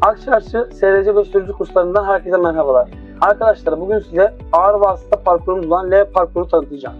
Akçaarşı SRC 5 sürücü kurslarından herkese merhabalar. Arkadaşlar bugün size ağır vasıta parkurumuz olan L parkuru tanıtacağım.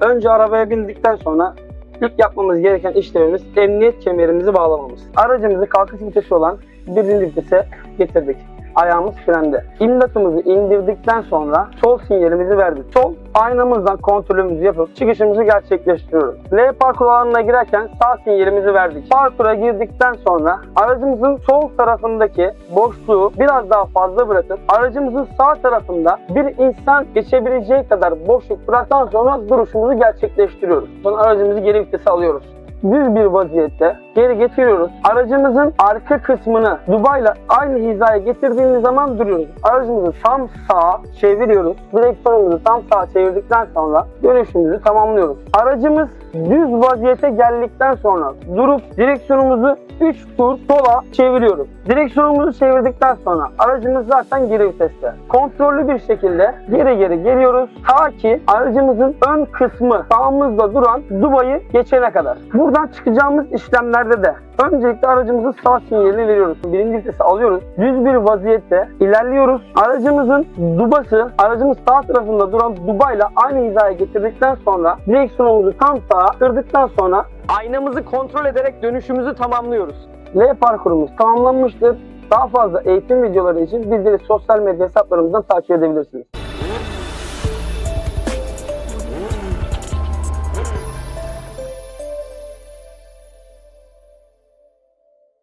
Önce arabaya bindikten sonra ilk yapmamız gereken işlemimiz emniyet kemerimizi bağlamamız. Aracımızı kalkış vitesi olan birinci vitese getirdik. Ayağımız frende. İmdatımızı indirdikten sonra sol sinyalimizi verdik. Sol aynamızdan kontrolümüzü yapıp çıkışımızı gerçekleştiriyoruz. L parkur alanına girerken sağ sinyalimizi verdik. Parkura girdikten sonra aracımızın sol tarafındaki boşluğu biraz daha fazla bırakıp aracımızın sağ tarafında bir insan geçebileceği kadar boşluk bıraktıktan sonra duruşumuzu gerçekleştiriyoruz. Sonra aracımızı geri vitese alıyoruz düz bir vaziyette geri getiriyoruz. Aracımızın arka kısmını Dubai'yle aynı hizaya getirdiğimiz zaman duruyoruz. Aracımızı tam sağa çeviriyoruz. Direksiyonumuzu tam sağa çevirdikten sonra dönüşümüzü tamamlıyoruz. Aracımız düz vaziyete geldikten sonra durup direksiyonumuzu 3 tur sola çeviriyoruz. Direksiyonumuzu çevirdikten sonra aracımız zaten geri viteste. Kontrollü bir şekilde geri geri geliyoruz ta ki aracımızın ön kısmı sağımızda duran Dubai'yi geçene kadar. Buradan çıkacağımız işlemlerde de öncelikle aracımızın sağ sinyalini veriyoruz. Birinci vitesi alıyoruz. Düz bir vaziyette ilerliyoruz. Aracımızın dubası aracımız sağ tarafında duran dubayla aynı hizaya getirdikten sonra direksiyonumuzu tam kırdıktan sonra aynamızı kontrol ederek dönüşümüzü tamamlıyoruz. L parkurumuz tamamlanmıştır. Daha fazla eğitim videoları için bizleri sosyal medya hesaplarımızdan takip edebilirsiniz.